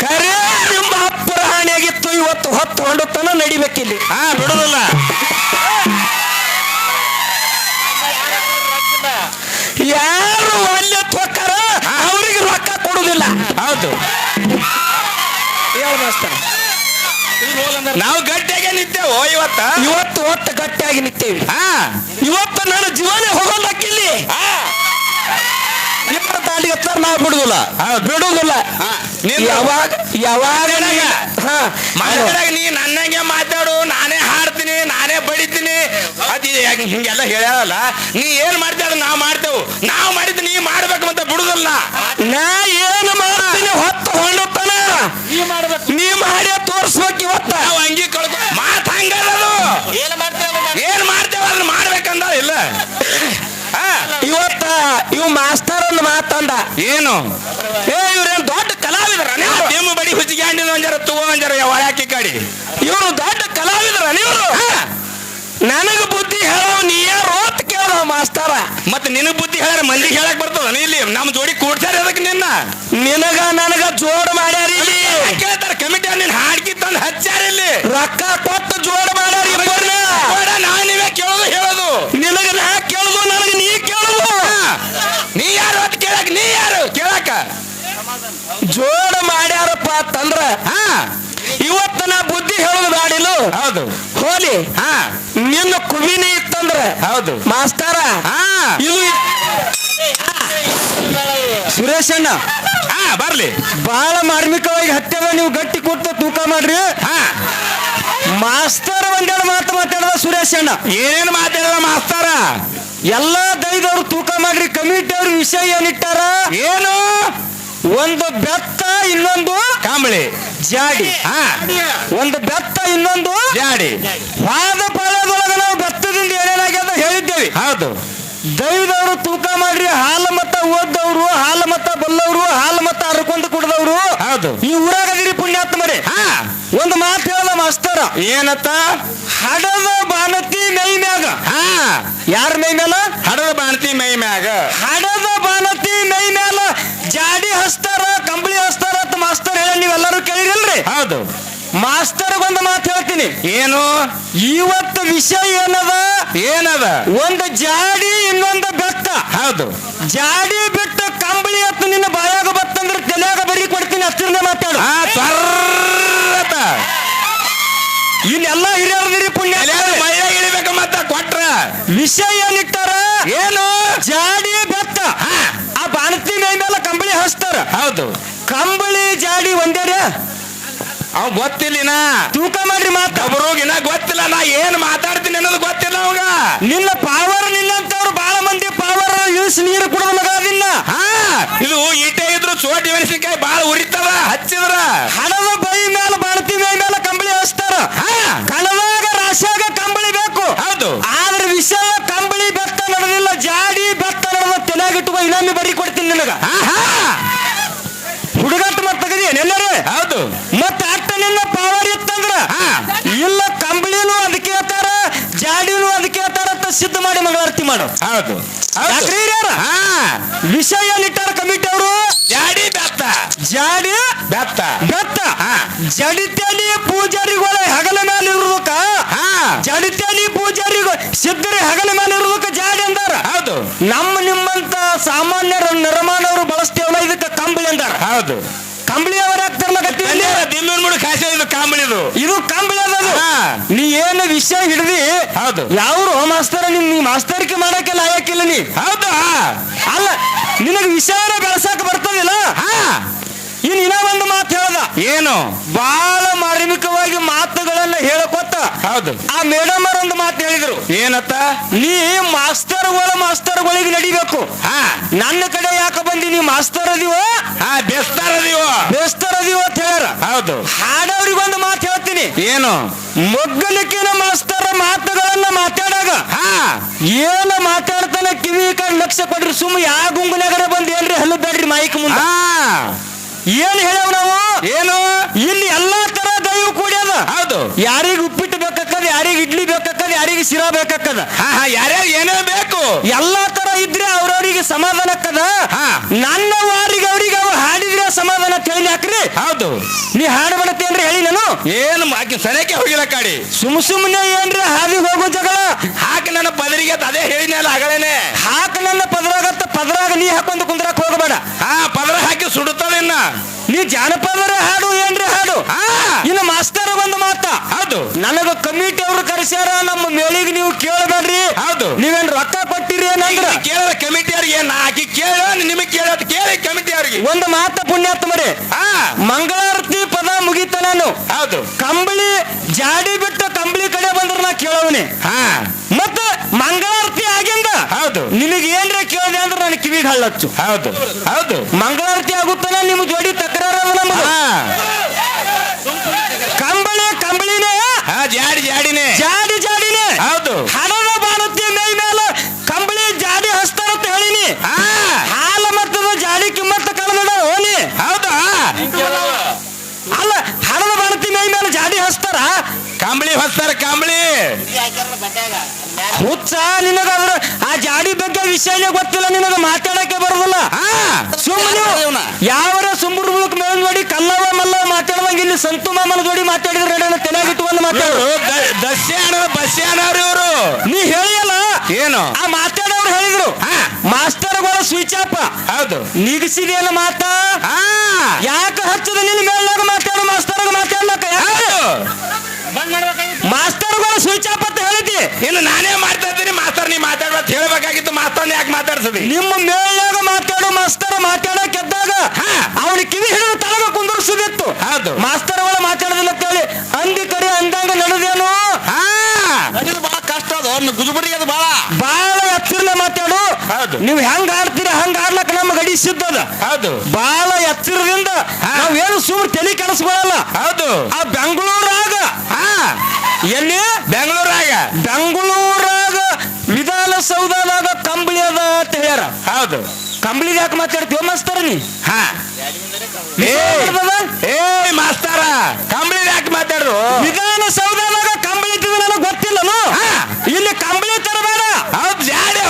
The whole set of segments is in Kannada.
ಖರೇ ನಿಮ್ಮ ಅಪ್ಪರ ಹಾನಿಯಾಗಿತ್ತು ಇವತ್ತು ಹೊತ್ತು ಹೊಂಡತನ ನಡಿಬೇಕಿಲ್ಲಿ. ಹಾ ಬಿಡುದಿಲ್ಲ. ಯಾರು ಅಲ್ಲೇ ತೊಕ್ಕಾರ ಅವ್ರಿಗೆ ರೊಕ್ಕ ಕೊಡುದಿಲ್ಲ ಹೌದು. ನಾವು ಗಟ್ಟಿಯಾಗೆ ನಿಂತೇವು ಇವತ್ತ? ಇವತ್ತು ಹೊತ್ತು ಗಟ್ಟಿಯಾಗಿ ನಿಂತೇವಿ. ಹಾ. ಇವತ್ತು ನನ್ನ ಜೀವನ ಹೋಗಲ್ಲಕ್ಕಿಲ್ಲಿ ಹಾ. ತಾಲಿಗೆ ಹತ್ತಾರ ನಾವು ಬಿಡುದಿಲ್ಲ. ಬಿಡುದಿಲ್ಲ. ಯಾವಾಗ ಯಾವಾಗ ಮಾತಾಡಾಗ. ನೀ ನನ್ನಂಗೆ ಮಾತಾಡು ನಾನೇ ಹಾಡ್ತೀನಿ ನಾನೇ ಬಡಿತೀನಿ. ಅದ್ ಹಿಂಗೆಲ್ಲ ಹೇಳಲ್ಲ ನೀ ಏನ್ ಮಾಡ್ತೀಯ ನಾವು ಮಾಡ್ತೇವು. ನಾವು ಮಾಡಿದ್ ನೀ ಮಾಡ್ಬೇಕು ಅಂತ ಬಿಡುದಿಲ್ಲ. ನಾ ಏನು ಮಾಡ್ತೀನಿ ಹೊತ್ತು ಹೊಂಡುತ್ತಾನ ನೀ ಮಾಡಿ ತೋರ್ಸ್ಬೇಕು ಇವತ್ತ ನಾವು ಅಂಗಿ ಕಳ್ಕೊ ಮಾತ್ ಹಂಗದದು ಏನ್ ಮಾಡ್ತೇವ ಅದನ್ನ ಮಾಡ್ಬೇಕಂದ ಇಲ್ಲ ಹಾ ಇವತ್ತ ಇವ್ ಮಾಸ್ತರ್ ಅಂದ್ ಮಾತಂದ. ಏನು? ಏ ಇವ್ರೇನ್ ದೊಡ್ಡ ಕಲಾವಿದ್ರ ನಿಮ್ಮ ಬಡಿ ಹುಚ್ಚಿಗೆ ಒಂಜರ ತಗೋ ಒಂಜರ ಒಳಾಕಿ ಕಡಿ. ಇವ್ರು ದೊಡ್ಡ ಕಲಾವಿದ್ರ ನೀವು? ನನಗ ಬುದ್ಧಿ ಹೇಳೋ ನೀ ಯಾರು ಅಂತ ಕೇಳೋ ಮಾಸ್ತರ. ಮತ್ತೆ ನಿನಗ್ ಬುದ್ಧಿ ಹೇಳ ಮಂದಿಗೆ ಹೇಳಕ್ ಬರ್ತದ? ಇಲ್ಲಿ ನಮ್ಮ ಜೋಡಿ ಕೂಡ್ಸ್ಯಾರ ಅದಕ್ಕೆ ನಿನ್ನ? ನಿನಗ ನನಗ ಜೋಡ್ ಮಾಡ್ಯಾರ ಇಲ್ಲಿ. ಕೇಳ್ತಾರ? ಕಮಿಟಿ ನಿನ್ ಹಾಡ್ಕಿ ತಂದು ಹಚ್ಚಾರ ಇಲ್ಲಿ. ರೊಕ್ಕ ಕೊಟ್ಟು ಜೋಡ್ ಮಾಡ್ಯಾರ ಇಬ್ಬರನ್ನ ಬೇಡ, ನಾ ನೀವೇ ಕೇಳೋದು ಹಾ. ಇವತ್ತು ನಾ ಬುದ್ಧಿ ಹೇಳುದು ಬ್ಯಾಡಿಲು ಹೌದು. ಹೋಲಿ. ಹಾ. ನಿನ್ನ ಕುಮಿನೇ ಇತ್ತಂದ್ರ? ಹೌದು. ಮಾಸ್ತರ? ಹಾ. ಇದು ಸುರೇಶ್ ಅಣ್ಣ. ಹಾ ಬರ್ಲಿ. ಬಹಳ ಮಾರ್ಮಿಕವಾಗಿ ಹತ್ಯದ ನೀವು ಗಟ್ಟಿ ಕೂತ ತೂಕ ಮಾಡ್ರಿ. ಹಾ. ಮಾಸ್ತರ್ ಒಂದೆರಡು ಮಾತು ಮಾತಾಡದ ಸುರೇಶ್ ಅಣ್ಣ. ಏನೇನು ಮಾತಾಡದ ಮಾಸ್ತಾರ? ಎಲ್ಲಾ ದೈದವ್ರು ತೂಕ ಮಾಡ್ರಿ ಕಮಿಟಿ ಅವ್ರ ವಿಷಯ ಏನಿಟ್ಟಾರ ಏನು? ಒಂದು ಬೆತ್ತ ಇನ್ನೊಂದು ಕಾಂಬಳಿ ಜಾಡಿ. ಹಾ. ಒಂದು ಬೆತ್ತ ಇನ್ನೊಂದು ಜಾಡಿ. ವಾದ ಪಾಳ್ಯದೊಳಗ ನಾವು ಬೆತ್ತದಿಂದ ಏನೇನಾಗ್ಯದ ಹೇಳಿದ್ದೇವೆ. ಹೌದು. ದೈವದವರು ತೂಕ ಮಾಡ್ರಿ ಹಾಲು ಮತ್ತ ಓದ್ದವ್ರು ಹಾಲು ಮತ್ತ ಬಲ್ಲವ್ರು ಹಾಲು ಮತ್ತ ಅರ್ಕೊಂಡು ಕುಡ್ದವ್ರು ಹೌದು. ಈ ಊರಾಗದಿರಿ ಪುಣ್ಯಾತ್ಮರೇ. ಹಾ. ಒಂದು ಮಾತು ಹೇಳದ ಮಾಸ್ತರ. ಏನತ್ತ? ಹಡದ ಬಾಣತಿ ಮೈ ಮ್ಯಾಗ. ಹಾ ಯಾರ ಮೈ ಮ್ಯಾಲ? ಹಡದ ಬಾಣತಿ ಮೈ ಮ್ಯಾಗ. ಹಡದ ಬಾಣತಿ ಮೈ ಮ್ಯಾಲ ಜಾಡಿ ಹಸ್ತಾರ ಕಂಬಳಿ ಹಸ್ತಾರ ಅಂತ ಮಾಸ್ತರ್ ಹೇಳ ನೀವೆಲ್ಲರೂ ಕೇಳಿರಲ್ರಿ? ಹೌದು. ಮಾಸ್ತರ್ ಒಂದು ಮಾತು ಹೇಳ್ತೀನಿ. ಏನು? ಇವತ್ತು ವಿಷಯ ಏನದ? ಏನದ? ಒಂದು ಜಾಡಿ ಇನ್ನೊಂದು ಬೆತ್ತ ಹೌದು. ಜಾಡಿ ಬಿಟ್ಟು ಕಂಬಳಿ ಹತ್ತು ನಿನ್ನ ಬಾಯಾಗ ಬತ್ತಂದ್ರೆ ತಲೆಯಾಗ ಬರಿ ಕೊಡ್ತೀನಿ ಅಷ್ಟರಿಂದ ಮಾತಾಡು ಹಾ ತ್ವರ್ರತ ಇಲ್ಲೆಲ್ಲ ಹಿರಿಯರದಿರಿ ಪುಣ್ಯ ಮಹಿಳೆ ಇಳಿಬೇಕು ಮತ್ತ ಕೊಟ್ರ. ವಿಷಯ ಏನಿಟ್ಟಾರ? ಏನು? ಜಾಡಿ ಬೆತ್ತ. ಆ ಬಾಣತಿ ಮೈ ಮೇಲೆ ಕಂಬಳಿ ಹಚ್ತಾರ. ಹೌದು. ಕಂಬಳಿ ಜಾಡಿ ಒಂದೇರ ಅವ್ ಗೊತ್ತಿಲ್ಲಿನ. ತೂಕ ಮಾಡ್ರಿ ಮಾತ. ಒಬ್ರಿಗಿನ ಗೊತ್ತಿಲ್ಲ ನಾ ಏನ್ ಮಾತಾಡ್ತೀನಿ ಅನ್ನೋದು ಗೊತ್ತಿಲ್ಲ ಅವಾಗ. ನಿನ್ನ ಪಾವರ್ ನಿನ್ನಂತವ್ರು ಬಹಳ ಮಂದಿ ಪಾವರ್ ಇಳಿಸಿ ನೀರು ಕುಡಿದ ಮಗ ನಿನ್ನ ಹಾ. ಇದು ಈಟೆ ಇದ್ರು ಚೋಟಿ ಮೆಣಸಿನಕಾಯಿ ಬಾಳ ಉರಿತದ ಹಚ್ಚಿದ್ರ. ಹಣದ ಬೈ ಮೇಲೆ ಬಾಣತಿ ಮೈ ಮೇಲೆ ಕಂಬಳಿ ಹಚ್ತಾರ. ಹಾ. ಕಣದಾಗ ಕಂಬಳಿ ಬೇಕು. ಹೌದು. ಆದ್ರೆ ವಿಷಯ ಕಂಬಳಿ ಬೆತ್ತ ನಡೆದಿಲ್ಲ ಜಾಡಿ ಬೆತ್ತ ನಡೆದ ತಲೆಯಾಗಿಟ್ಟುಕೋ ಇನ್ನೊಮ್ಮೆ ಬರಿ ಕೊಡ್ತೀನಿ ನಿನಗ. ಹಾ ಹಾ ಹುಡುಗಂತ ಮತ್ತ ತಗದಿ ಎಲ್ಲರೂ? ಹೌದು. ಮತ್ತೆ ಅಟ್ಟ ನಿನ್ನ ಪಾವರ್ ಇತ್ತಂದ್ರ ಇಲ್ಲ ಕಂಬಳಿನೂ ಅದಕ್ಕೆ ಹೇಳ್ತಾರ ಜಾಡಿನೂ ಸಿದ್ಧ ಮಾಡಿ ಮಂಗಳಾರತಿ ಮಾಡು. ಹೌದು. ಯಾಕ್ರಿ ಹಿರಿಯರ? ವಿಷಯ ನಿಟ್ಟಾರ ಕಮಿಟಿ ಅವರು? ಜಾಡಿ ಬೆತ್ತ. ಜಾಡಿ ಬೆತ್ತ. ಬೆತ್ತ. ಹಾ. ಜಡಿತೇಲಿ ಪೂಜಾರಿಗಳ ಹಗಲ ಮೇಲೆ ಇರುವುದಕ್ಕ ಹಾ. ಪೂಜಾರಿ ಪೂಜಾರಿಗಳು ಸಿದ್ಧರಿ ಹಗಲ ಮೇಲೆ ಇರುವುದಕ್ಕ ಜಾಡಿ ಅಂದಾರ? ಹೌದು. ನಮ್ಮ ನಿಮ್ಮಂತ ಸಾಮಾನ್ಯರ ನಿರ್ಮಾಣವರು ಬಳಸ್ತೇವಲ್ಲ ಇದಕ್ಕೆ ಕಂಬಳಿ ಅಂದಾರ? ಹೌದು. ಕಂಬಳಿ ಅವರ. ದಿಮ್ಮನ್ ಮುಡು ಕಾಸೆ ಇದು ಕಾಂಬಳಿದು. ಇದು ಕಂಬಳಿ ಅದ. ನೀ ಏನು ವಿಷಯ ಹಿಡಿದಿ? ಹೌದು. ಯಾವ್ರು ಮಾಸ್ತರ ನಿನ್ ನೀ ಮಾಸ್ತರಿಕೆ ಮಾಡಕ್ಕೆ ಲಾಯಕ್ಕಿಲ್ಲ ನೀ? ಹೌದಾ ಅಲ್ಲ ನಿನಗೆ ವಿಷಯನ ಬೆಳಸಕ್ ಬರ್ತದಿಲ್ಲ? ಹಾ. ಇನ್ ಇನ್ನ ಒಂದು ಮಾತು ಹೇಳದ. ಏನು? ಬಹಳ ಮಾರ್ಮಿಕವಾಗಿ ಮಾತುಗಳನ್ನ ಹೇಳಕೊತ್ತ ಹೌದು. ಆ ಮೇಡಮ್ ಒಂದು ಮಾತು ಹೇಳಿದ್ರು. ಏನತ್ತ? ನೀ ಮಾಸ್ತರ್ಗಳ ಮಾಸ್ತರ್ಗಳಿಗೆ ನಡಿಬೇಕು. ಹಾ. ನನ್ನ ಕಡೆ ಯಾಕೆ ಬಂದಿ ನೀ ಮಾಸ್ತರ್ ಅದೀವೋ? ಹಾ ಬೆಸ್ತರ್ ಅದೀವೋ? ಬೇಸ್ತರ್ ಅದೀವೋ ಅಂತ ಹೇಳ್ಯಾರ. ಹೌದು. ಹಾಡವ್ರಿಗೆ ಒಂದು ಮಾತು ಹೇಳ್ತೀನಿ. ಏನು? ಮೊಗ್ಗಲಿಕ್ಕಿನ ಮಾಸ್ತರ ಮಾತುಗಳನ್ನ ಮಾತಾಡಾಗ ಹಾ. ಏನ ಮಾತಾಡ್ತಾನೆ ಕಿವಿ ಕಡೆ ಲಕ್ಷ್ಯ ಕೊಡ್ರಿ ಸುಮ್ಮ ಯಾವ ಗುಂಗುನಾಗರ ಬಂದ್ ಏನ್ರಿ ಹಲ್ಲು ಬೇಡ್ರಿ ಮೈಕ್ ಮುಂದೆ. ಹಾ. ಏನ್ ಹೇಳವ್ ನಾವು? ಏನು? ಇಲ್ಲಿ ಎಲ್ಲಾ ತರ ದೈವ ಕೂಡ್ಯದ ಹೌದು. ಯಾರಿಗ ಉಪ್ಪಿಟ್ಟು ಬೇಕಕ್ಕದ ಯಾರಿಗೆ ಇಡ್ಲಿ ಬೇಕಾಕದ ಯಾರಿಗ ಶಿರಾ ಬೇಕಾಕದ ಹಾ ಹಾ ಯಾರ್ಯಾರು ಏನೇ ಬೇಕು? ಎಲ್ಲಾ ತರ ಇದ್ರೆ ಅವ್ರವ್ರಿಗೆ ಸಮಾಧಾನ ಅಕ್ಕದ. ಹಾ. ನನ್ನ ವಾರಿಗೆ ಅವ್ರಿಗೆ ಅವ್ರು ಹಾಡಿದ್ರೆ ಸಮಾಧಾನ ತಿಳಿ ಹಾಕ್ರಿ. ಹೌದು. ನೀ ಹಾಡು ಅಂದ್ರೆ ಹೇಳಿ ನಾನು. ಏನು ಆಕಿ ಸರಿಯಾಗಿ ಹೋಗಿಲ್ಲ ಕಾಡಿ. ಸುಮ್ ಸುಮ್ನೆ ಏನ್ರಿ ಹಾದಿ ಹೋಗೋ ಜಗಳ? ಹಾಕಿ ನನ್ನ ಪದರಿಗೆ ಅದೇ ಹೇಳಿದ್ನಲ್ಲ ಹಗಳೇನೆ ಹಾಕ ನನ್ನ ಪದರಾಗತ್ತ ಪದರಾಗ ನೀ ಹಾಕೊಂಡು ಕುಂದ್ರಕ್ ಹೋಗಬೇಡ ಆ ಪದರ ಹಾಕಿ ಸುಡುತ್ತಾಳೆ ಇನ್ನ. ನೀ ಜಾನಪದರ ಹಾಡು ಏನ್ರಿ ಹಾಡು? ಇನ್ನು ಮಾಸ್ತರ್ ಒಂದು ಮಾತ. ಹೌದು. ನನಗ ಕಮಿಟಿ ಅವರು ಕರೆಸ್ಯಾರ ನಮ್ಮ ಮೇಳಿಗೆ ನೀವು ಕೇಳಬೇಡ್ರಿ. ಹೌದು. ನೀವೇನ್ ರೊಕ್ಕ ಕೊಟ್ಟಿರಿ ಏನಂದ್ರ? ಕೇಳ ಕಮಿಟಿ ಅವ್ರಿಗೆ ನಾ ಆಕಿ ಕೇಳ ನಿಮಗೆ ಕೇಳ ಕೇಳಿ ಕಮಿಟಿ ಅವ್ರಿಗೆ. ಒಂದು ಮಾತ ಪುಣ್ಯಾತ್ಮರಿ. ಹಾ. ಮಂಗಳಾರತಿ ಪದ ಮುಗಿತ ನಾನು. ಹೌದು. ಕಂಬಳಿ ಜಾಡಿ ಬಿಟ್ಟು ಕಂಬಳಿ ಕಡೆ ಬಂದ್ರ ನಾ ಕೇಳವನಿ. ಹಾ. ಹೌದು. ನಿಮಗೆ ಏನ್ರ ಕೇಳಿದೆ ಅಂದ್ರೆ ನನ್ನ ಕಿವಿಗೆ ಹಳ್ಳಚ್ಚು. ಹೌದು. ಹೌದು. ಮಂಗಳಾರತಿ ಆಗುತ್ತಾನ ನಿಮ್ ಜೋಡಿ ತಕರಾರ ಅದ ಕಂಬಳಿ ಹೊಸ್ತಾರ ಕಂಬಳಿ ಹುಚ್ಚ ನಿನಗಾದ್ರ ಆ ಜಾಡಿ ಬಗ್ಗೆ ವಿಷಯನೇ ಗೊತ್ತಿಲ್ಲ ನಿನಗ ಮಾತಾಡಕ್ಕೆ ಬರೋದಿಲ್ಲ. ಸುಮ್ಮನೆ ಯಾವರ ಸುಂಬುರ್ ಮುಳುಕ್ ಮೇಲೆ ನೋಡಿ ಕಲ್ಲವ ಮಲ್ಲವ ಮಾತಾಡುವಂಗ ಇಲ್ಲಿ ಸಂತು ಮಾಮನ ಜೋಡಿ ಮಾತಾಡಿದ್ರೆ ನಡೆಯಲ್ಲ ತಲೆಗಿಟ್ಟುಕೊಂಡು ಮಾತಾಡು. ಇವ್ರು ದ- ಅವರು ಇವರು. ನೀ ಹೇಳಿಯಲ್ಲ? ಏನು? ಆ ಮಾತಾಡೋರು ಹೇಳಿದ್ರು. ಹಾ. ಮಾಸ್ತರ್ಗಳ ಸ್ವಿಚ್ ಆಪ್ ಹೌದು. ನಿಗಸಿದೆಯಲ್ಲ ಮಾತ? ಹಾ. ಯಾಕೆ ಹಚ್ಚದ ನಿನ್ನ ಮೇಲ್ನಾಗ ಮಾತಾಡೋ ಮಾಸ್ಟರ್ ಮಾತಾಡ್ಲಕ್ಕ? ಹೌದು. ಮಾಸ್ತರ್ಗಳ ಸ್ವಿಚ್ ಆಫ್ ಅಂತ ಹೇಳಿದ್ದಿ? ಇನ್ನು ನಾನೇ ಮಾಡ್ತಾ ಇದ್ದೀನಿ. ಮಾಸ್ತರ್ ನೀ ಮಾತಾಡ್ಬಾರ್ದು ಹೇಳ್ಬೇಕಾಗಿತ್ತು. ಮಾಸ್ತರ್ ಯಾಕೆ ಮಾತಾಡ್ಸದಿ? ನಿಮ್ಮ ಮೇಲ್ನಾಗ ಮಾತಾಡು ಮಾಸ್ತರ್ ಆ ಅವನ ಕಿವಿ ಹಿಡಿದು ತಳಗ ಕುಂದರ್ಸುದಿತ್ತು ಹೌದು. ಮಾಸ್ತರ್ಗಳು ಮಾತಾಡೋದಿಲ್ಲ ಅಂತ ಹೇಳಿ ಅಂದಿ ಕರಿ ಅಂದಂಗ ನಡೆದೇನು? ಹಾ. ಬಹಳ ಕಷ್ಟ ಅದು. ಗುಜುಬಡಿ ಅದು ಬಹಳ ಬಹಳ ಎಚ್ಚರಲೆ ಮಾತಾಡು. ಹೌದು. ನೀವು ಹೆಂಗ್ ಆಡ್ತೀರಾ ಹಂಗ ಆಡ್ಲಕ್ಕ ಸಿದ್ಧದ ಹೌದು. ಬಾಳ ಎಚ್ಚರದಿಂದ ಹಾ. ನಾವೇನು ಸುಮ್ಮನೆ ತಲೆ ಕೆಡಿಸ್ಕೊಳ್ಳಲ್ಲ. ಹೌದು. ಆ ಬೆಂಗಳೂರಾಗ. ಹಾ. ಎಲ್ಲಿ? ಬೆಂಗಳೂರಾಗ. ಬೆಂಗಳೂರಾಗ ವಿಧಾನಸೌಧದಾಗ ಕಂಬಳಿ ಅದ ಅಂತ ಹೇಳ್ಯಾರ. ಹೌದು. ಕಂಬಳಿ ಯಾಕೆ ಮಾತಾಡ್ತೀವ ಮಾಸ್ತರ ನೀ. ಹಾ. ಏ. ಏ ಮಾಸ್ತಾರ. ಕಂಬಳಿ ಯಾಕೆ ಮಾತಾಡ್ರು ವಿಧಾನಸೌಧದಾಗ ಕಂಬಳಿ ಇದ್ದಿದ್ದು ನನಗೆ ಗೊತ್ತಿಲ್ಲನು. ಹಾ. ಇಲ್ಲಿ ಕಂಬಳಿ ತರಬೇಡ. ಹೌದು ಜಾಡಿ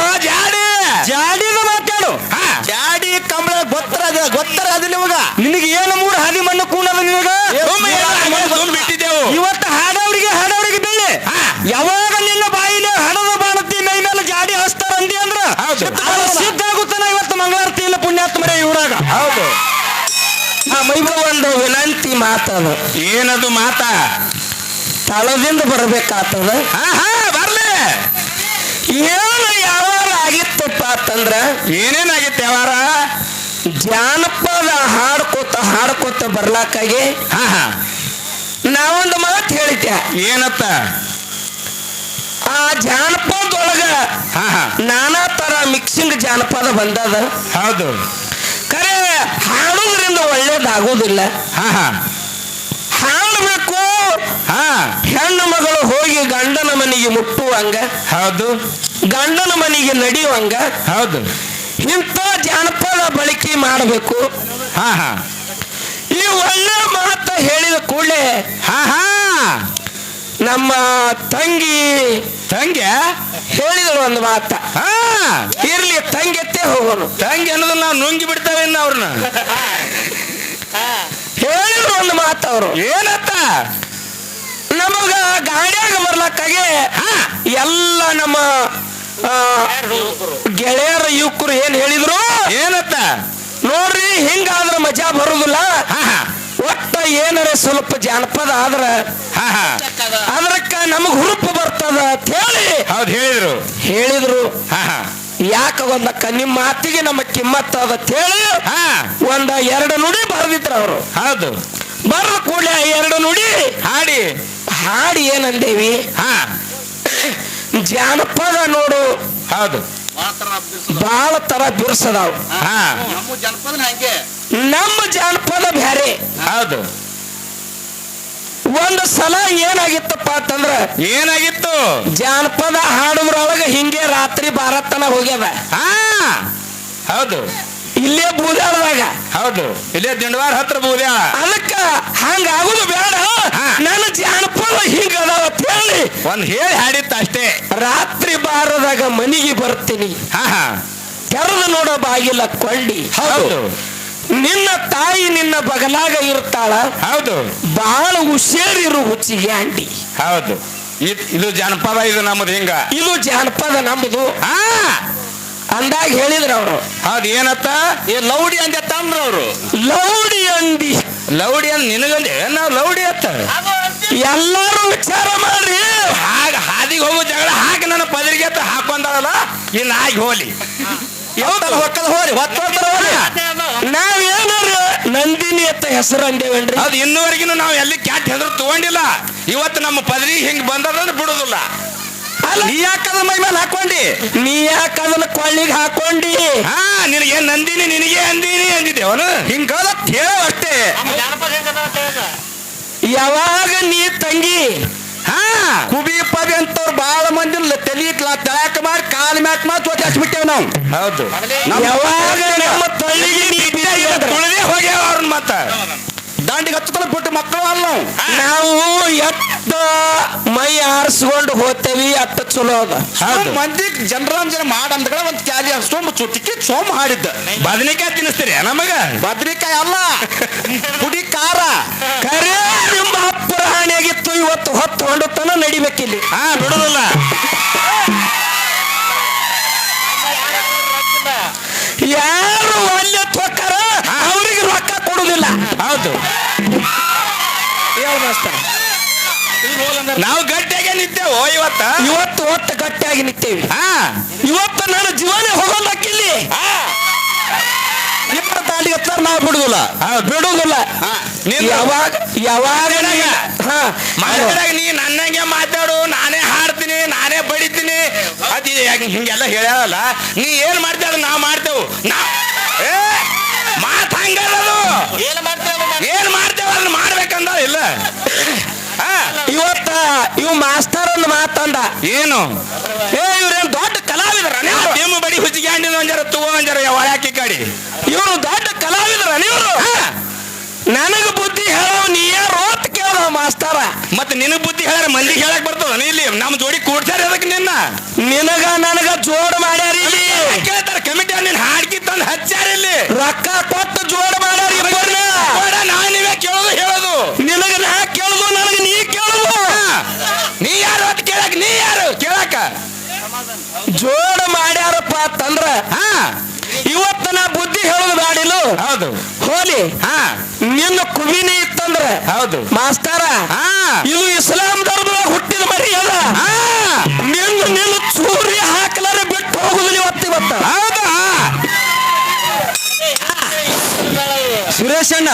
ಗೊತ್ತರ ಅದ ನಿಮಗ. ನಿನಗೆ ಏನು ಮೂರು ಹಾದಿ ಮಣ್ಣು ಕೂಣದ ನಿನಗ? ಬಿಟ್ಟಿದ್ದೆವು ಇವತ್ತು ಹಾಡವ್ರಿಗೆ ಹಾಡವ್ರಿಗೆ ಬೆಳ್ಳಿ. ಯಾವಾಗ ನಿನ್ನ ಬಾಯಿನ ಹಣದ ಬಾಣತಿ ಮೈ ಮೇಲೆ ಜಾಡಿ ಹಸ್ತಾರ ಅಂದಿ ಅಂದ್ರ. ಅದು ಸಿದ್ಧ ಆಗುತ್ತಾನ ಇವತ್ತು ಮಂಗಳಾರತಿ ಇಲ್ಲ ಪುಣ್ಯಾತ್ಮರೇ ಇವ್ರಾಗ. ಹೌದು. ಮೈಬ ಒಂದು ವಿನಂತಿ ಮಾತದ. ಏನದು ಮಾತಾ? ತಳದಿಂದ ಬರಬೇಕಾತದ. ಹಾ ಹಾ ಬರ್ಲಿ. ಏನು ಯಾವಾಗ ಆಗಿತ್ತಪ್ಪ ಅಂತಂದ್ರ? ಏನೇನಾಗಿತ್ತು ಯಾವಾರ ಜಾನಪದ ಹಾಡ್ಕೋತ ಹಾಡ್ಕೋತ ಬರ್ಲಾಕಾಗಿ ಹಾ ಹಾ. ನಾವೊಂದು ಮಾತು ಹೇಳಿದ್ದೆ ಏನತ್ತ? ಆ ಜಾನಪದೊಳಗ ಹಾ ಹಾ. ನಾನಾ ತರ ಮಿಕ್ಸಿಂಗ್ ಜಾನಪದ ಬಂದದ. ಹೌದು. ಕರೆ ಹಾಡೋದ್ರಿಂದ ಒಳ್ಳೇದಾಗೋದಿಲ್ಲ. ಹಾ ಹಾ. ಹಾಡಬೇಕು. ಹಾ. ಹೆಣ್ಣು ಮಗಳು ಹೋಗಿ ಗಂಡನ ಮನೆಗೆ ಮುಟ್ಟುವಂಗ. ಹೌದು. ಗಂಡನ ಮನೆಗೆ ನಡೆಯುವಂಗ. ಹೌದು. ಇಂಥ ಜಾನಪದ ಬಳಕೆ ಮಾಡಬೇಕು. ಹಾ ಹಾ. ಈ ಒಳ್ಳೆ ಮಾತು ಹೇಳಿದ ಕೂಡಲೇ ಹಾ ಹಾ. ನಮ್ಮ ತಂಗಿ ತಂಗಿ ಹೇಳಿದಳು ಒಂದು ಮಾತ. ಹಾ. ಇರ್ಲಿ ತಂಗೆತ್ತೇ ಹೋಗೋನು. ತಂಗಿ ಅನ್ನೋದು ನಾವು ನುಂಗಿ ಬಿಡ್ತೇವೆ ಇನ್ನು ಅವ್ರನ್ನ. ಹೇಳಿದ್ರು ಒಂದು ಮಾತು ಅವರು. ಏನತ್ತ? ನಮಗ ಗಾಡಿಯಾಗ ಬರ್ಲಕ್ಕಾಗೆ ಎಲ್ಲ ನಮ್ಮ ಗೆಳೆಯರ ಯುವಕರು ಏನ್ ಹೇಳಿದ್ರು? ಏನತ್ತ? ನೋಡ್ರಿ ಹಿಂಗಾದ್ರ ಮಜಾ ಬರುದಿಲ್ಲ. ಒಟ್ಟ ಏನಾರ ಸ್ವಲ್ಪ ಜಾನಪದ ಆದ್ರ ಹಾ ಹಾ. ಅದಕ್ಕ ನಮಗ್ ಹುರುಪ ಬರ್ತದ ಅಂತ ಹೇಳಿ ಹೌದು ಹೇಳಿದ್ರು. ಹೇಳಿದ್ರು. ಹಾ ಹಾ. ಯಾಕ ಒಂದಕ್ಕ ನಿಮ್ಮ ಮಾತಿಗೆ ನಮ್ಮ ಕಿಮ್ಮತ್ತ ಹೇಳಿ ಹಾ. ಒಂದ ಎರಡು ನುಡಿ ಬರೆದಿದ್ರು ಅವರು. ಹೌದು. ಬರೆದ ಕೂಡ ಎರಡು ನುಡಿ ಹಾಡಿ. ಹಾಡಿ ಏನಂದೇವಿ? ಹಾ. ಜಾನಪದ ನೋಡು. ಹೌದು. ಬಹಳ ತರ ಬಿರ್ಸದಾವ್. ನಮ್ಮ ಜನಪದನ ಹಂಗೆ. ನಮ್ಮ ಜಾನಪದ ಬ್ಯಾರೆ. ಹೌದು. ಒಂದು ಸಲ ಏನಾಗಿತ್ತಪ್ಪ ಅಂತಂದ್ರ ಏನಾಗಿತ್ತು? ಜಾನಪದ ಹಾಡುದ್ರೊಳಗ ಹಿಂಗೆ ರಾತ್ರಿ ಭಾರತನ ಹೋಗ್ಯದ. ಹಾ. ಹೌದು. ಇಲ್ಲೇ ಬೂದ್ಯಾಳದಾಗ. ಹೌದು. ಇಲ್ಲೇ ದಿಂಡವಾರ ಹತ್ರ ಬೂದ್ಯಾಳ. ಅದಕ್ಕ ಹಂಗಾಗುದು ಬೇಡ. ನನ್ನ ಹಿಂಗ ಅಂತ ಹೇಳಿ ಒಂದ್ ಹೇಳಿ ಹಾಡಿತ್ತ ಅಷ್ಟೇ. ರಾತ್ರಿ ಬಾರದಾಗ ಮನಿಗೆ ಬರ್ತೀನಿ. ಹಾ ಹಾ. ತೆರೆದು ನೋಡೋ ಬಾಗಿಲ ಕೊಂಡಿ ಹೌದು. ನಿನ್ನ ತಾಯಿ ನಿನ್ನ ಬಗಲಾಗ ಇರ್ತಾಳ. ಹೌದು. ಬಹಳ ಹುಷಾರಿರು ಹುಚ್ಚಿಗೆ ಆಂಟಿ. ಹೌದು. ಇದ್- ಇದು ಜನಪದ ಇದು ನಮ್ಮದು ಹಿಂಗ. ಇದು ಜಾನಪದ ನಮ್ಮದು ಹಾ. ಅಂದಾಗ ಹೇಳಿದ್ರ ಅವರು. ಹೌದು ಏನತ್ತ? ಏ ಲೌಡಿ ಅಂದ ತಂದ್ರ ಅವರು. ಲೌಡಿ ಅಂದಿ. ಲೌಡಿ ಅಂತ ನಿನಗಂದೆ. ನಾವು ಲೌಡಿ ಅತ್ತ. ಎಲ್ಲಾರು ವಿಚಾರ ಮಾಡ್ರಿ. ಹಾಗ ಹಾದಿಗೆ ಹೋಗೋ ಜಗಳ ಹಾಕಿ ನನ್ನ ಪದರಿಗೆ ಅಂತ ಹಾಕೊಂಡಲ್ಲ ಈ ನಾಯಿ ಹೋಲಿ. ಯಾವ್ದಲ್ಲ ಹೊಕ್ಕದ ಹೋರಿ ಹೊತ್ತೋದ್ರ ಹೋರಿ. ನಾವೇನಾರ ನಂದಿನಿ ಅಂತ ಹೆಸರು ಅಂದೇವೇನ್ರಿ? ಅದು ಇನ್ನುವರೆಗಿನ ನಾವು ಎಲ್ಲಿ ಕ್ಯಾಟ್ ಹೆದರು ತಗೊಂಡಿಲ್ಲ. ಇವತ್ತು ನಮ್ಮ ಪದರಿ ಹಿಂಗ್ ಬಂದದಂದ್ರೆ ಬಿಡುದಿಲ್ಲ. ಅಲ್ಲ. ನೀ ಯಾಕದ ಮೈ ಮೇಲೆ ಹಾಕೊಂಡಿ ನೀ ಯಾಕೆ ಅದನ್ನ ಕೊಳ್ಳಿಗೆ ಹಾಕೊಂಡಿ ಹಾ ನಿನಗೆ ನಂದಿನಿ ನಿನಗೆ ಅಂದಿನಿ ಅಂದಿದ್ದೆ ಅವನು ಹಿಂಗದ ಹೇಳೋ ಅಷ್ಟೇ. ಯಾವಾಗ ನೀ ತಂಗಿ? ಹಾ. ಕುಬಿ ಪಬಿ ಅಂತವ್ರು ಬಹಳ ಮಂದಿ ತಲಿ ತಳಾಕ ಮಾಡಿ ಕಾಲ ಮ್ಯಾಕ್ ಮಾಡಿ ಹಚ್ಬಿಟ್ಟೇವ್ ನಾವು. ಹೌದು. ಯಾವಾಗ ನಮ್ಮ ತಳ್ಳಿಗೆ ನೀ ತುಳಿದೇ ಹೋಗ್ಯಾವ ಅವ್ರನ್ನ ಮತ್ತ? ಮಕ್ಕಳು ಅಲ್ಲ ನಾವು ಎತ್ತ ಮೈ ಆರಿಸ್ಕೊಂಡು ಹೋಗ್ತೇವಿ ಅತ್ತ ಚಲೋ ಅದ. ಮಂದಿ ಜನರಂಜನೆ ಮಾಡಂದ್ಗಳ ಒಂದ್ ಕ್ಯಾಲಿ ಸೋಮ ಚುಟಿಕೆ ಸೋಮ ಹಾಡಿದ್ದ. ಬದನೆಕಾಯಿ ತಿನ್ನಿಸ್ತೀರಿ ನಮಗ ಬದನೆಕಾಯಿ ಅಲ್ಲ. ಪುಡಿ ಖಾರ. ಕರೆ ನಿಮ್ಮ ಅಪ್ಪರ ಹಾನಿಯಾಗಿತ್ತು ಇವತ್ತು ಹೊತ್ತು ನಡಿಬೇಕು ನಡಿಬೇಕಿಲ್ಲಿ. ಹಾ ಬಿಡುದಿಲ್ಲ ಯಾರು ಅಲ್ಲಿ ತೊಕ್ಕಾರ ಅವರಿಗೆ ರೊಕ್ಕ ಕೊಡುದಿಲ್ಲ ಹೌದು. ಮಾಸ್ತರ ನಾವು ಗಟ್ಟಿಯಾಗೆ ನಿಂತೇವೋ ಇವತ್ತ? ಇವತ್ತು ಒತ್ತು ಗಟ್ಟಿಯಾಗಿ ನಿಂತೇವಿ. ಹಾ. ಇವತ್ತು ನನ್ನ ಜೀವನೇ ಹೋಗೋದಕ್ಕಿಲ್ಲಿ. ಇಪ್ಪತ್ತು ತಾಲಿ ಎತ್ತರ ನಾವು ಬಿಡುದಿಲ್ಲ. ಬಿಡುದಿಲ್ಲ. ನೀನು ಯಾವಾಗ ಯಾವಾಗ ಮಾತಾಡಂಗ. ನೀ- ಹಾ. ಮಾತಾಡಾಗ ನೀ ನನ್ನಂಗೆ ಮಾತಾಡು ನಾನೇ ಹಾಡ್ತೀನಿ ನಾನೇ ಬಡಿತೀನಿ. ಅದು ಹಿಂಗೆಲ್ಲ ಹೇಳಲ್ಲ ನೀ ಏನ್ ಮಾಡ್ತೀಯ ನಾವ್ ಮಾಡ್ತೇವು. ನಾ ಏ ಮಾತ್ ಏನ್ ಮಾಡ್ತೇವ? ಅದನ್ನ ಮಾಡ್ಬೇಕಂದ ಇಲ್ಲ. ಇವತ್ತ ಇವ್ ಮಾಸ್ತರ್ ಅಂದ್. ಮಾತಂದ ಏನು? ಏ ಇವ್ರೇನ್ ದೊಡ್ಡ ಕಲಾವಿದರ ನೀವು ನಿಮ್ಮ ಬಡಿ ಹುಚ್ಚಿಗೆ ಹಣ್ಣಿನ ಒಂಜರ ತೂ ಒಂಜರ ಒಳಾಕಿ ಕಡಿ? ಇವ್ರು ದೊಡ್ಡ ಕಲಾವಿದರ ನೀವು ನನಗ ಬುದ್ಧಿ ಹೇಳೋ ನೀ ರೋತ್ ಕೇಳ ಮಾಸ್ತರ. ಮತ್ತೆ ನಿನ ಬುದ್ಧಿ ಹೇಳ ಮಂದಿಗೆ ಹೇಳಕ್ ಬರ್ತದ ಇಲ್ಲಿ? ನಮ್ಮ ಜೋಡಿ ಕೂಡ್ಸಾರ ಅದಕ್ಕೆ ನಿನ್ನ? ನಿನಗ ನನಗ ಜೋಡ್ ಮಾಡ್ಯಾರ ಇಲ್ಲಿ. ಕೇಳ್ತಾರ? ಕಮಿಟಿ ನಿನ್ ಹಾಡ್ಕಿ ತಂದ್ ಹಚ್ಚಾರ ಇಲ್ಲಿ. ರೊಕ್ಕ ಕೊಟ್ಟು ಜೋಡ್ ಜೋಡ್ ಮಾಡ್ಯಾರಪ್ಪ ಅಂತಂದ್ರ ಹಾ. ಇವತ್ತ ನಾ ಬುದ್ಧಿ ಹೇಳುದು ಬಾಡಿಲು ಹೌದು. ಹೋಲಿ. ಹಾ. ನಿನ್ನ ಕುವಿನೇ ಇತ್ತಂದ್ರ ಹೌದು. ಮಾಸ್ತರ ಇದು ಇಸ್ಲಾಂ ಧರ್ಮದೊಳಗ ಹುಟ್ಟಿದ ಮರಿ ಅಲ್ಲ. ನಿನ್ನ ನಿನ್ನ ಚೂರಿ ಹಾಕಲಾರೆ ಬಿಟ್ಟು ಹೋಗುದಿಲ್ಲ ಇವತ್ತು ಇವತ್ತ. ಹೌದಾ ಸುರೇಶ್ ಅಣ್ಣ.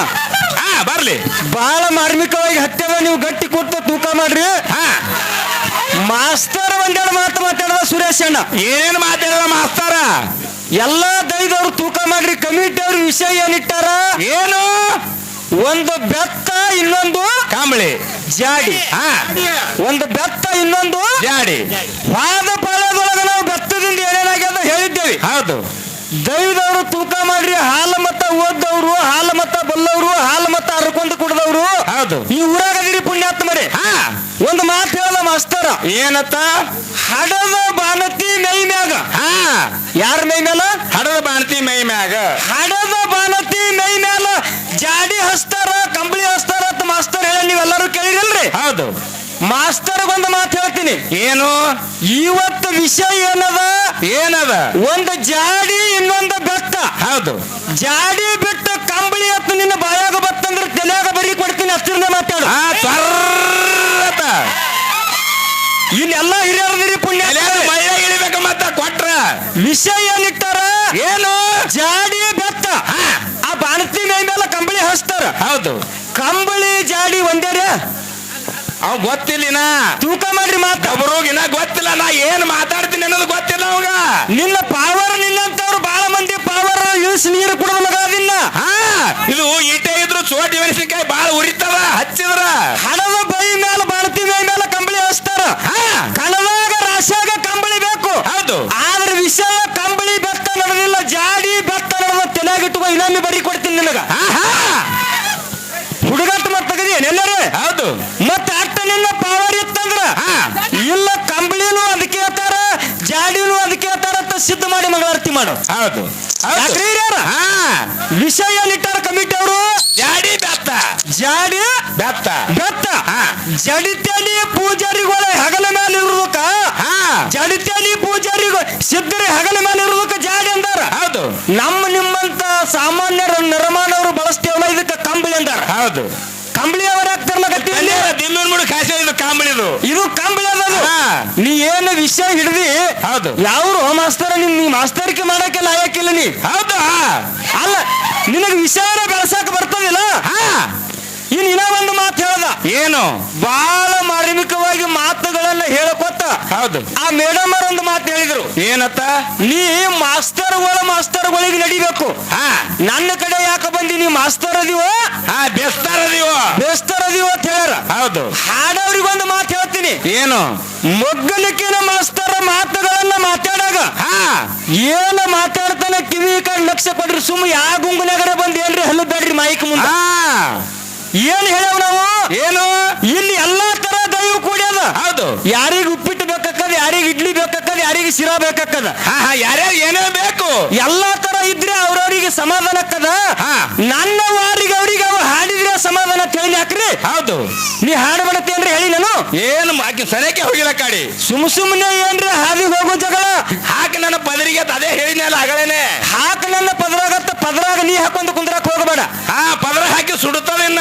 ಹಾ ಬರ್ಲಿ. ಬಹಳ ಮಾರ್ಮಿಕವಾಗಿ ಹತ್ಯವ ನೀವು ಗಟ್ಟಿ ಕೂತ ತೂಕ ಮಾಡ್ರಿ. ಹಾ. ಮಾಸ್ತರ್ ಒಂದೆರಡು ಮಾತು ಮಾತಾಡದ ಸುರೇಶ್ ಅಣ್ಣ. ಏನೇನು ಮಾತಾಡದ ಮಾಸ್ತಾರ? ಎಲ್ಲಾ ದೈದವ್ರು ತೂಕ ಮಾಡ್ರಿ ಕಮಿಟಿ ಅವ್ರ ವಿಷಯ ಏನಿಟ್ಟಾರ ಏನು? ಒಂದು ಬೆತ್ತ ಇನ್ನೊಂದು ಕಾಂಬಳಿ. ಜಾಡಿ. ಹಾ. ಒಂದು ಬೆತ್ತ ಇನ್ನೊಂದು ಜಾಡಿ. ವಾದ ಪಾಲದೊಳಗ ನಾವು ಬೆತ್ತದಿಂದ ಏನೇನಾಗ್ಯದ ಹೇಳಿದ್ದೇವೆ. ಹೌದು. ದೈವದವರು ತೂಕ ಮಾಡ್ರಿ ಹಾಲು ಮತ್ತ ಓದ್ದವ್ರು ಹಾಲು ಮತ್ತ ಬಲ್ಲವ್ರು ಹಾಲು ಮತ್ತ ಹರ್ಕೊಂಡು ಕುಡ್ದವ್ರು. ಹೌದು. ಈ ಊರಾಗದಿರಿ ಪುಣ್ಯಾತ್ಮರಿ ಹಾ. ಒಂದು ಮಾತು ಹೇಳಲ್ಲ ಮಾಸ್ತರ. ಏನತ್ತ? ಹಡದ ಬಾನತಿ ಮೈ ಮ್ಯಾಗ. ಹಾ. ಯಾರ ಮೈ ಮ್ಯಾಲ? ಹಡದ ಬಾನತಿ ಮೈ ಮ್ಯಾಗ. ಹಡದ ಬಾನತಿ ಮೈ ಮ್ಯಾಲ. ಜಾಡಿ ಹಸ್ತಾರ ಕಂಬಳಿ ಹಸ್ತಾರ ಅಂತ ಮಾಸ್ತರ್ ಹೇಳ ನೀವೆಲ್ಲರೂ ಕೇಳಿರಲ್ರಿ. ಹೌದು. ಮಾಸ್ತರ್ ಒಂದು ಮಾತು ಹೇಳ್ತೀನಿ. ಏನು? ಇವತ್ತು ವಿಷಯ ಏನದ? ಏನದ? ಒಂದು ಜಾಡಿ ಇನ್ನೊಂದು ಬೆತ್ತ ಹೌದು. ಜಾಡಿ ಬಿಟ್ಟು ಕಂಬಳಿ ಹತ್ತು ನಿನ್ನ ಬಾಯಾಗ ಬತ್ತಂದ್ರೆ ತಲೆಯಾಗ ಬರಿ ಕೊಡ್ತೀನಿ ಹತ್ತಿರನೇ ಮಾತಾಡು. ತ್ವರ್ರತ ಇನ್ನೆಲ್ಲ ಹಿರಿಯರದಿರಿ ಪುಣ್ಯ. ಮೈಯಾಗ ಇಳಿಬೇಕ ಮತ್ತ ಕೊಟ್ರ. ವಿಷಯ ಏನಿಟ್ಟಾರ? ಏನು? ಜಾಡಿ ಬೆತ್ತ ಆ ಬಾಣತಿ ಮೈ ಮೇಲೆ ಕಂಬಳಿ ಹಚ್ತಾರ. ಹೌದು. ಕಂಬಳಿ ಜಾಡಿ ಒಂದೇರ ಅವ್ ಗೊತ್ತಿಲ್ಲಿನ ತೂಕ ಮಾಡ್ರಿ ಮಾತ. ಗೊತ್ತಿಲ್ಲ ನಾ ಏನ್ ಮಾತಾಡ್ತೀನಿ ಅನ್ನೋದು ಗೊತ್ತಿಲ್ಲ ಅವಾಗ. ನಿನ್ನ ಪಾವರ್ ನಿನ್ನಂತವ್ರು ಬಹಳ ಮಂದಿ ಪಾವರ್ ಇಳಿಸಿ ನೀರು ಕುಡಿದ ಮಗ ಅದಿನ್ನ ಹಾ ಇದು ಈಟೆ ಇದ್ರು ಚೋಟಿ ಮೆಣಸಿನಕಾಯಿ ಬಾಳ ಉರಿತಾವ ಹಚ್ಚಿದ್ರ. ಹಣದ ಬೈ ಮೇಲೆ ಬಾಣತಿ ಮೈ ಮೇಲೆ ಕಂಬಳಿ ಹಚ್ತಾರ. ಹಾ. ಕಣದಾಗ ರಾಶಾಗ ಕಂಬಳಿ ಬೇಕು. ಹೌದು. ಆದ್ರೆ ವಿಷಯ ಕಂಬಳಿ ಬೆತ್ತ ನಡೆದಿಲ್ಲ ಜಾಡಿ ಬೆತ್ತ ನಡೆದ ತಲೆಯಾಗಿಟ್ಟುಕೋ ಇನ್ನೊಮ್ಮೆ ಬರೀ ಕೊಡ್ತೀನಿ ನಿನಗ. ಹಾ. ಮಾಡು ಹೌದು. ಹೌದು. ಯಾಕ್ರಿ ಹಿರಿಯರ? ಹಾ. ವಿಷಯ ಏನಿಟ್ಟಾರ ಕಮಿಟಿ ಅವರು? ಜಾಡಿ ಬೆತ್ತ. ಜಾಡಿ ಬೆತ್ತ. ಬೆತ್ತ. ಹಾ. ಜಡಿತೇಲಿ ಪೂಜಾರಿಗಳ ಹಗಲ ಮೇಲೆ ಇರುವುದಕ್ಕ ಹಾ. ಪೂಜಾರಿಗಳು ಸಿದ್ಧರಿ ಹಗಲ ಮೇಲೆ ಇರುವುದಕ್ಕ ಜಾಡಿ ಅಂದಾರ? ಹೌದು. ನಮ್ಮ ನಿಮ್ಮಂತ ಸಾಮಾನ್ಯರ ನರಮಾನವರು ಬಳಸ್ತೇವಲ್ಲ ಇದಕ್ಕೆ ಕಂಬಳಿ ಅಂದಾರ? ಹೌದು ಕಂಬಳಿ ಅವ್ರ ಹಾಕ್ತಾರಲ್ಲ ಗಟ್ಟಿಯಲ್ಲಿ ಇದು ಕಾಂಬಳಿದು ಇದು. ಕಂಬಳಿ ಅದು ಹಾ. ನೀ ಏನು ವಿಷಯ ಹಿಡ್ದಿ ಹೌದು. ಯಾವ್ರು ಮಾಸ್ತರ ನಿನ್ ನೀ ಮಾಸ್ತರಿಕೆ ಮಾಡಕ್ಕೆ ಲಾಯಕ್ಕಿಲ್ಲ ನೀ? ಹೌದಾ ಅಲ್ಲ ನಿನಗೆ ವಿಷಯನ ಬೆಳಸಾಕ ಬರ್ತದಿಲ್ಲ? ಹಾ. ಇನ್ ಇನ್ನ ಒಂದು ಮಾತು ಹೇಳ್ದ. ಏನು? ಬಹಳ ಮಾರ್ಮಿಕವಾಗಿ ಮಾತುಗಳನ್ನ ಹೇಳಕೊತ್ತ ಹೌದು. ಆ ಮೇಡಮ್ ಒಂದು ಮಾತು ಹೇಳಿದ್ರು. ಏನತ್ತ? ನೀ ಮಾಸ್ತರ್ಗಳ ಮಾಸ್ತರ್ಗಳಿಗೆ ನಡಿಬೇಕು. ಹಾ. ನನ್ನ ಕಡೆ ಯಾಕೆ ಬಂದಿ ನೀ ಮಾಸ್ತರ್ ಅದೀವೋ ಹಾ ಬೆಸ್ತಾರ ನೀವು ಬೇಸ್ತರ್ ಅದೀವೋ ಅಂತ ಹೇಳ್ಯಾರ ಹೌದು ಹಾಡವ್ರಿಗೆ ಒಂದು ಮಾತು ಹೇಳ್ತೀನಿ ಏನು? ಮುಗ್ಗಲಿಕ್ಕಿನ ಮಾಸ್ತರ ಮಾತುಗಳನ್ನ ಮಾತಾಡಾಗ? ಹಾ. ಏನ ಮಾತಾಡ್ತಾನೆ ಕಿವಿ ಕಡೆ ಲಕ್ಷ್ಯ ಕೊಡ್ರಿ ಸುಮ್ಮ ಯಾ ಗುಂಗುನಾಗರೆ ಬಂದ್ ಏನ್ರಿ ಹಲ್ಲು ಬೇಡ್ರಿ ಮೈಕ್ ಮುಂದ? ಏನ್ ಹೇಳವ್ ನಾವು? ಏನು? ಇಲ್ಲಿ ಎಲ್ಲಾ ತರ ದೈವ ಕೂಡ್ಯದ ಹೌದು. ಯಾರಿಗ ಉಪ್ಪಿಟ್ಟು ಬೇಕಾಕದ ಯಾರಿಗ ಇಡ್ಲಿ ಬೇಕಾಕದ ಯಾರಿಗ ಶಿರಾ ಬೇಕಾಕದ? ಹಾ ಹಾ ಯಾರ್ಯಾರು ಏನೇ ಬೇಕು? ಎಲ್ಲಾ ತರ ಅವ್ರವ್ರಿಗೆ ಸಮಾಧಾನ ಆಗ್ತದ? ಹಾ. ನನ್ನ ವಾರಿಗೆ ಅವ್ರಿಗೆ ಅವ ಹಾಡಿದ್ರೆ ಸಮಾಧಾನ ಕೇಳಿ ಹಾಕ್ರಿ. ಹೌದು. ನೀ ಹಾಡು ಅಂದ್ರೆ ಹೇಳಿ ನಾನು. ಏನು ಆಕೆ ಸರಿಯಾಗಿ ಹೋಗಿಲ್ಲ ಕಾಡಿ. ಸುಮ್ ಸುಮ್ನೆ ಏನ್ರಿ ಹಾದಿ ಹೋಗೋ ಜಗಳ. ಹಾಕಿ ನನ್ನ ಪದರಿಗೆ ಅಂತ ಅದೇ ಹೇಳಿನಲ್ಲ ಹಗಳೇನೆ ಹಾಕಿ ನನ್ನ ಪದರಾಗತ್ತ ಪದರಾಗ ನೀ ಹಾಕೊಂಡು ಕುಂದ್ರಕ್ ಹೋಗಬೇಡ. ಹಾ ಪದರ ಹಾಕಿ ಸುಡುತ್ತದೆ ಇನ್ನ.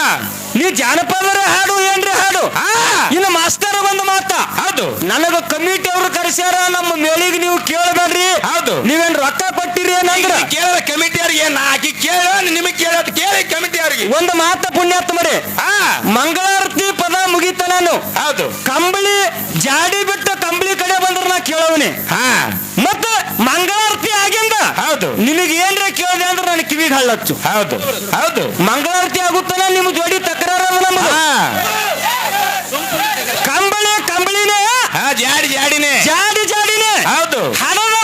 ನೀ ಜಾನಪದರ ಹಾಡು ಏನ್ರಿ ಹಾಡು. ಹಾ. ಇನ್ನು ಮಾಸ್ತರ ಬಂದು ಮಾತ. ಹೌದು. ನನಗ ಕಮಿಟಿ ಅವರು ಕರೆಸ್ಯಾರ ನಮ್ಮ ಮೇಳಿಗೆ ನೀವು ಕೇಳಬೇಡ್ರಿ. ಹೌದು. ನೀವೇನ್ ರೊಕ್ಕ ಕೊಟ್ಟಿರಿ ಏನಂದ್ರ? ಕೇಳಿದ ಕಮಿಟಿ ಅವ್ರಿಗೆ ನಾ ಆಕಿ ಕೇಳ ನಿಮಗೆ ಕೇಳೋದು ಕೇಳಿ ಕಮಿಟಿ ಅವ್ರಿಗೆ ಒಂದು ಮಾತ ಪುಣ್ಯಾತ್ಮರಿ ಆ ಮಂಗಳಾರತಿ ಪದ ಮುಗಿತ ನಾನು. ಹೌದು. ಕಂಬಳಿ ಜಾಡಿ ಬಿಟ್ಟು ಕಂಬಳಿ ಕಡೆ ಬಂದ್ರ ನಾ ಕೇಳವನಿ. ಹಾ. ಮತ್ತ ಮಂಗಳಾರತಿ ಆಗಿಂದ ಹೌದು. ನಿಮಗೆ ಏನ್ರ ಕೇಳಿದೆ ಅಂದ್ರೆ ನನ್ನ ಕಿವಿಗೆ ಹಳ್ಳಚ್ಚು. ಹೌದು. ಹೌದು. ಮಂಗಳಾರತಿ ಆಗುತ್ತಾನ ನಿಮ್ ಜೋಡಿ ತಕರಾರ ಹಾ. ಕಂಬಳಿ ಕಂಬಳಿನೇ. ಹಾ ಜಾಡಿ ಜಾಡಿನೇ. ಜಾಡಿ ಜಾಡಿನೇ. ಹೌದು. ಹಣದ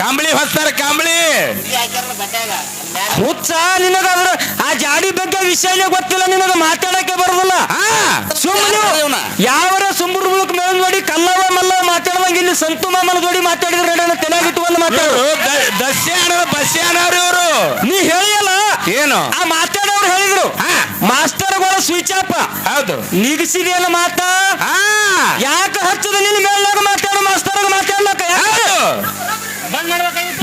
ಕಂಬಳಿ ಹೊಸ್ತಾರ ಕಂಬಳಿ. ಹುಚ್ಚ ನಿನಗಾದ್ರ ಆ ಜಾಡಿ ಬಗ್ಗೆ ವಿಷಯನೇ ಗೊತ್ತಿಲ್ಲ ನಿನಗ ಮಾತಾಡಕ್ಕೆ ಬರೋದಿಲ್ಲ. ಸುಮ್ಮನೆ ಯಾವರ ಸುಂಬುರ್ ಮೂಲಕ ಮೇಲ್ ನೋಡಿ ಕಲ್ಲವ ಮಲ್ಲವ ಮಾತಾಡುವಂಗ ಇಲ್ಲಿ ಸಂತು ಮಾಮನ ಜೋಡಿ ಮಾತಾಡಿದ್ರೆ ನನ್ನ ಬಂದು ಮಾತಾಡು. ದಸ್ಯಾಣ ಬಸ್ಯಾಣವ್ರು ಇವರು. ನೀ ಹೇಳಿಯಲ್ಲ? ಏನು? ಆ ಮಾತಾಡೋರು ಹೇಳಿದ್ರು. ಕೂಡ ಸ್ವಿಚ್ ಆಫ್ ಹೌದು. ನಿಗಸಿದೆಯಲ್ಲ ಮಾತಾ? ಯಾಕೆ ಹಚ್ಚದ ನಿನ್ನ ಮೇಲ್ನಾಗ ಮಾತಾಡೋ ಮಾಸ್ತರ್ಗ ಮಾತಾಡ್ಲಕ್ಕ? ಯಾಕೆ?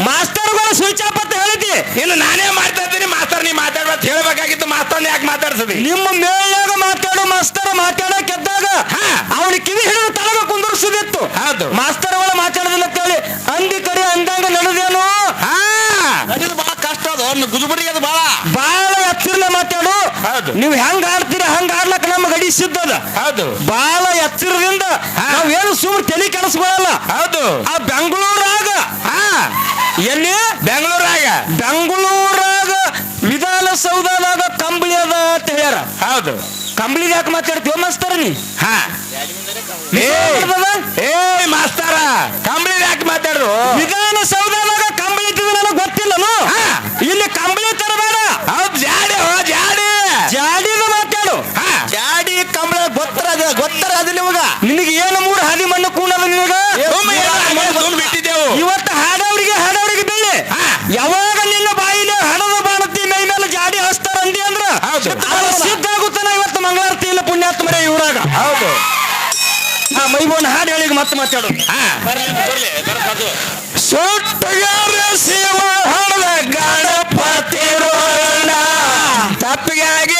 ಮಾಸ್ತರ್ಗಳ ಸ್ವಿಚ್ ಆಫ್ ಅಂತ ಹೇಳಿದಿ ಇನ್ನು ನಾನೇ ಮಾಡ್ತಾ ಇದ್ದೀನಿ ಮಾಸ್ತರ್ ನೀ ಮಾತಾಡ್ಬಾರ್ದು ಹೇಳ್ಬೇಕಾಗಿತ್ತು ಮಾಸ್ತರ್ ಯಾಕೆ ಮಾತಾಡ್ಸದಿ? ನಿಮ್ಮ ಮೇಲ್ನಾಗ ಮಾತಾಡು ಮಾಸ್ತರ್ ಮಾತಾಡೋ ಎದ್ದಾಗ ಹಾ. ಅವನ ಕಿವಿ ಹಿಡಿದು ತಳಗ ಕುಂದರ್ಸುದಿತ್ತು. ಹೌದು. ಮಾಸ್ತರ್ಗಳು ಮಾತಾಡೋದಿಲ್ಲ ಅಂತ ಹೇಳಿ ಅಂದಿ ಕರಿ ಅಂದಂಗ ನಡೆದೇನು? ಹಾ. ಬಹಳ ಕಷ್ಟ ಅದು. ಗುಜುಬಡಿಗೆ ಅದು ಬಹಳ. ಬಹಳ ಎತ್ತಿರಲೆ ಮಾತಾಡು. ಹೌದು. ನೀವು ಹೆಂಗ್ ಆಡ್ತೀರಿ ಹಂಗ ಆಡ್ಲಕ್ಕ ನಮ್ಮ ಗಡಿ ಸಿದ್ಧದ ಹೌದು. ಬಾಳ ಎತ್ತಿರದಿಂದ. ನಾವೇನು ಸುಮ್ಮನೆ ತಲೆ ಕೆಡಿಸ್ಕೊಳ್ಳಲ್ಲ ಹೌದು. ಆ ಬೆಂಗಳೂರಾಗ ಹಾ ಎಲ್ಲಿ? ಬೆಂಗಳೂರಾಗ. ಬೆಂಗಳೂರಾಗ ವಿಧಾನಸೌಧದಾಗ ಕಂಬಳಿ ಅದ ಅಂತ ಹೇಳ್ಯಾರ. ಹೌದು. ಕಂಬಳಿ ಯಾಕೆ ಮಾತಾಡ್ತೀವ ಮಾಸ್ತರ ನೀ. ಹಾ. ಏ ಮಾಸ್ತಾರ. ಕಂಬಳಿ ಯಾಕೆ ಮಾತಾಡ್ರು? ವಿಧಾನಸೌಧದಾಗ ಕಂಬಳಿ ಇದ್ದಿದ್ದು ನನಗೆ ಗೊತ್ತಿಲ್ಲನು ಹಾ. ಇಲ್ಲಿ ಕಂಬಳಿ ತರಬೇಡ ಹೌದು ಜಾಡಿ ಹೋ ಜಾಡಿ ಜಾಡಿದ ಮಾತಾಡು ಹಾ ಜಾಡಿ ಕಂಬಳ ಗೊತ್ತರ ಅದ ಗೊತ್ತರ ಅದು ನಿಮಗ ನಿನಗೆ ಏನು ಮೂರು ಹಾದಿ ಮಣ್ಣು ಕೂಣದ ನಿನಗ ಸುಮ್ಮ ಏನೋ ಹಂಗೆ ಸುಮ್ಮ ಬಿಟ್ಟಿದ್ದೆವು ಇವತ್ತು ಹಾಡವ್ರಿಗೆ ಹಾಡವ್ರಿಗೆ ಬೆಳ್ಳಿ ಹಾ. ಯಾವಾಗ ನಿನ್ನ ಬಾಯಿಲೆ ಹಣದ ಬಾಣತಿ ಮೈ ಮೇಲೆ ಜಾಡಿ ಹಸ್ತಾರ ಅಂದಿ ಅಂದ್ರ ಹೌದು. ಅದು ಸಿದ್ಧ ಆಗುತ್ತಾನ ಇವತ್ತು ಮಂಗಳಾರತಿ ಇಲ್ಲ ಪುಣ್ಯಾತ್ಮರೇ ಇವ್ರಾಗ ಹೌದು ಆ ಮೈಬೋನ್ ಹಾಡು ಹೇಳಿ ಮತ್ತೆ ಮಾತಾಡು. ಸುಟ್ಟಗಾರ ಶಿವ ಹಣದ ಗಣಪತಿ ತಪ್ಪಿಗಾಗಿ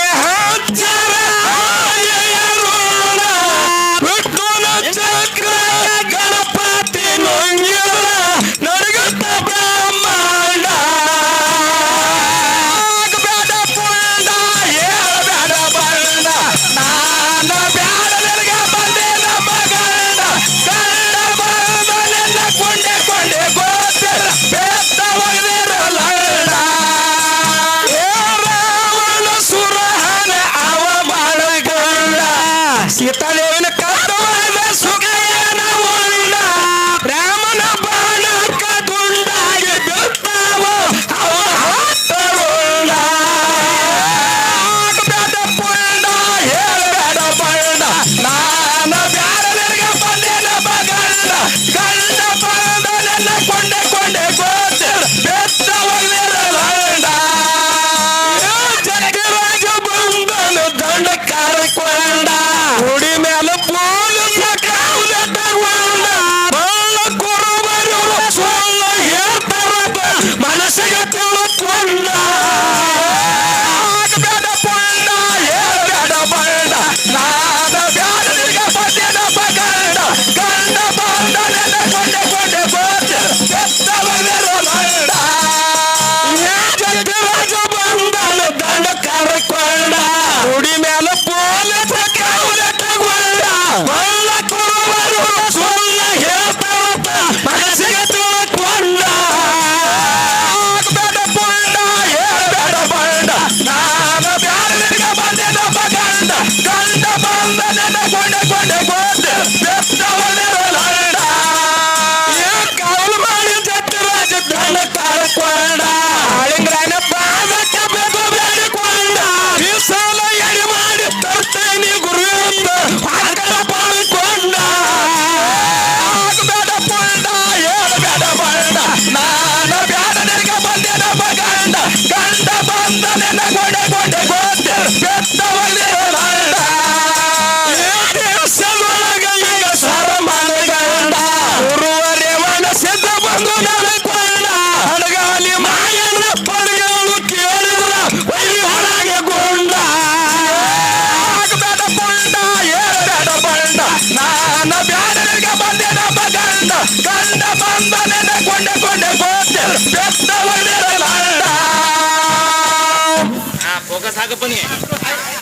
こに。